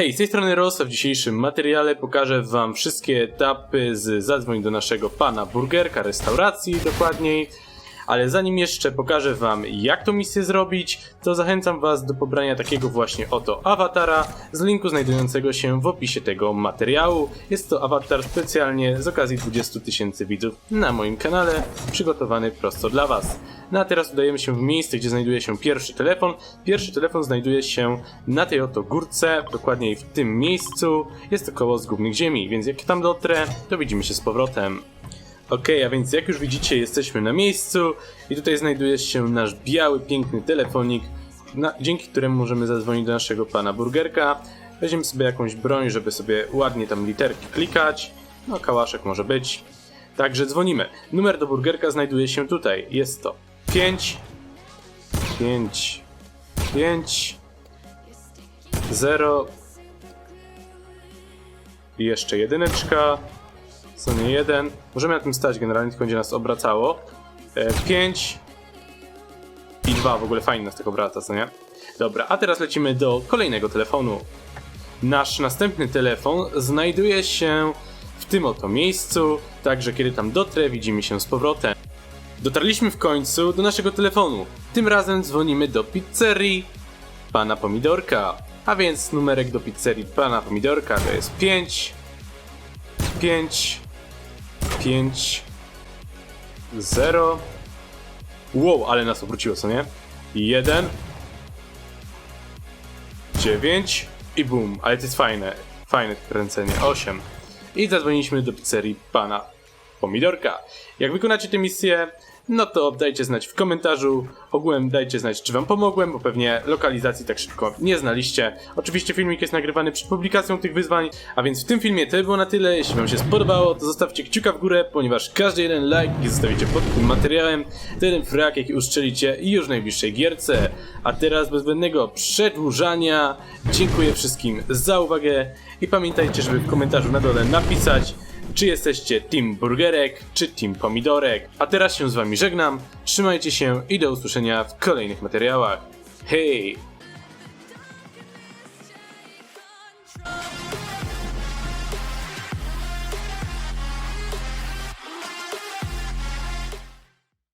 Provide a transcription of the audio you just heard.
Hej, z tej strony Rosa. W dzisiejszym materiale pokażę wam wszystkie etapy z zadzwoń do naszego pana burgerka, restauracji dokładniej. Ale zanim jeszcze pokażę wam jak tą misję zrobić, to zachęcam was do pobrania takiego właśnie oto awatara z linku znajdującego się w opisie tego materiału. Jest to awatar specjalnie z okazji 20 tysięcy widzów na moim kanale, przygotowany prosto dla was. No a teraz udajemy się w miejsce, gdzie znajduje się pierwszy telefon. Pierwszy telefon znajduje się na tej oto górce, dokładniej w tym miejscu. Jest to koło zgubnych ziemi, więc jak tam dotrę, to widzimy się z powrotem. Okej, a więc jak już widzicie, jesteśmy na miejscu i tutaj znajduje się nasz biały, piękny telefonik, na, dzięki któremu możemy zadzwonić do naszego pana burgerka. Weźmiemy sobie jakąś broń, żeby sobie ładnie tam literki klikać. No, kałaszek może być. Także dzwonimy. Numer do burgerka znajduje się tutaj. Jest to 5 5 5 0 i jeszcze jedyneczka co nie jeden. Możemy na tym stać generalnie, tylko będzie nas obracało. 5 i 2, w ogóle fajnie nas tak obraca, co nie? Dobra, a teraz lecimy do kolejnego telefonu. Nasz następny telefon znajduje się w tym oto miejscu, także kiedy tam dotrę, widzimy się z powrotem. Dotarliśmy w końcu do naszego telefonu. Tym razem dzwonimy do pizzerii pana Pomidorka. A więc numerek do pizzerii pana Pomidorka to jest 5 5 5 0 Wow, ale nas obróciło, co nie? 1 9 i boom, ale to jest fajne, fajne kręcenie, 8 i zadzwoniliśmy do pizzerii pana Pomidorka. Jak wykonacie tę misję, no to dajcie znać w komentarzu. Ogółem dajcie znać, czy wam pomogłem, bo pewnie lokalizacji tak szybko nie znaliście. Oczywiście filmik jest nagrywany przed publikacją tych wyzwań, a więc w tym filmie to by było na tyle. Jeśli wam się spodobało, to zostawcie kciuka w górę, ponieważ każdy jeden like, jaki zostawicie pod tym materiałem, to jeden frag, jaki uszczelicie już w najbliższej gierce. A teraz bez zbędnego przedłużania, dziękuję wszystkim za uwagę i pamiętajcie, żeby w komentarzu na dole napisać, czy jesteście Team Burgerek, czy Team Pomidorek. A teraz się z wami żegnam, trzymajcie się i do usłyszenia w kolejnych materiałach. Hej!